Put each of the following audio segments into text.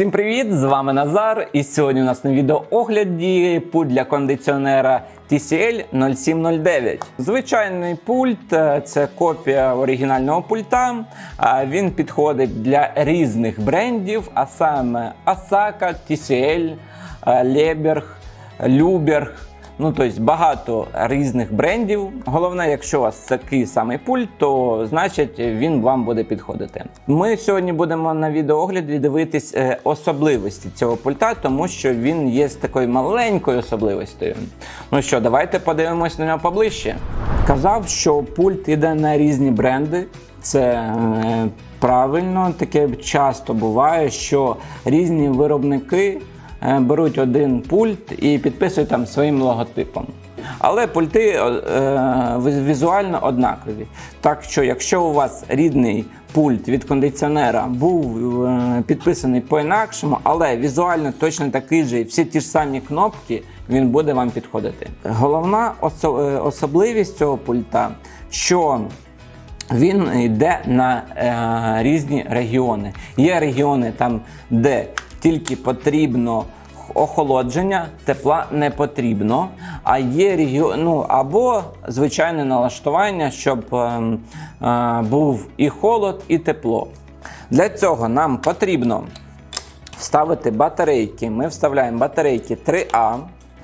Всім привіт! З вами Назар. І сьогодні у нас на відеоогляді пульт для кондиціонера TCL 0709. Звичайний пульт е, це копія оригінального пульта. Він підходить для різних брендів, а саме Asaka, TCL, Leberg, Luberg. Ну, тобто багато різних брендів. Головне, якщо у вас такий самий пульт, то значить він вам буде підходити. Ми сьогодні будемо на відеоогляді дивитись е, особливості цього пульта, тому що він є з такою маленькою особливостю. Ну що, давайте подивимось на нього поближче. Казав, що пульт іде на різні бренди. Це е, правильно, таке часто буває, що різні виробники беруть один пульт і підписують там своїм логотипом. Але пульти е, візуально однакові. Так що, якщо у вас рідний пульт від кондиціонера був е, підписаний по-інакшому, але візуально точно такий же, і всі ті ж самі кнопки, він буде вам підходити. Головна е, особливість цього пульта, що він йде на е, різні регіони. Є регіони там, де тільки потрібно охолодження, тепла не потрібно. А є ну або звичайне налаштування, щоб е, е, був і холод, і тепло. Для цього нам потрібно вставити батарейки. Ми вставляємо батарейки 3А.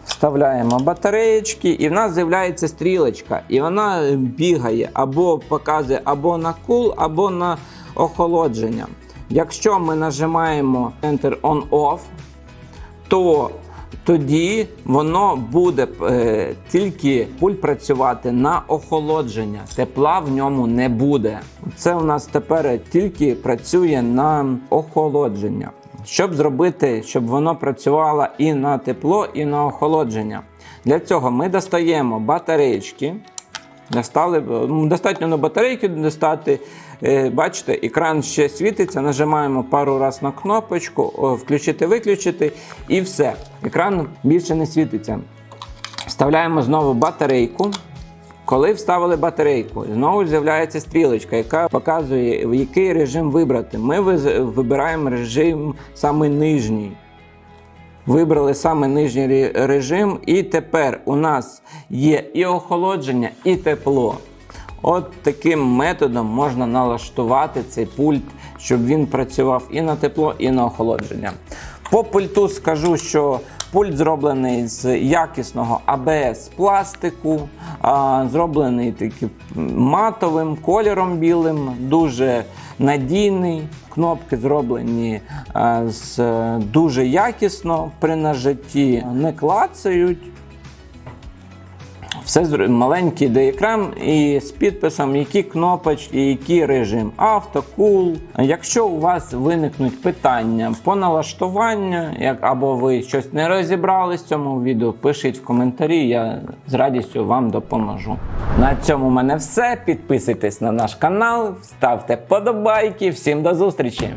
Вставляємо батареєчки, і в нас з'являється стрілочка, і вона бігає або показує або на кул, або на охолодження. Якщо ми нажимаємо Enter On-Off, то тоді воно буде е, тільки пульт працювати на охолодження. Тепла в ньому не буде. Це у нас тепер тільки працює на охолодження. Щоб зробити, щоб воно працювало і на тепло, і на охолодження. Для цього ми достаємо батареєчки. Достали, ну, достатньо на батарейки достати. Е, Бачите, екран ще світиться, нажимаємо пару раз на кнопочку, включити, виключити, і все. Екран більше не світиться. Вставляємо знову батарейку. Коли вставили батарейку, знову з'являється стрілочка, яка показує, в який режим вибрати. Ми вибираємо режим саме нижній. Вибрали саме нижній режим, і тепер у нас є і охолодження, і тепло. От таким методом можна налаштувати цей пульт, щоб він працював і на тепло, і на охолодження. По пульту скажу, що пульт зроблений з якісного АБС пластику, зроблений таким матовим кольором білим, дуже надійний. Кнопки зроблені з е, дуже якісно при нажатті, не клацають. Все маленький деекран і з підписом, які кнопочки, який режим авто, кул. Якщо у вас виникнуть питання по налаштуванню, як або ви щось не розібрали з цьому відео, пишіть в коментарі, я з радістю вам допоможу. На цьому в мене все. Підписуйтесь на наш канал, ставте подобайки. Всім до зустрічі!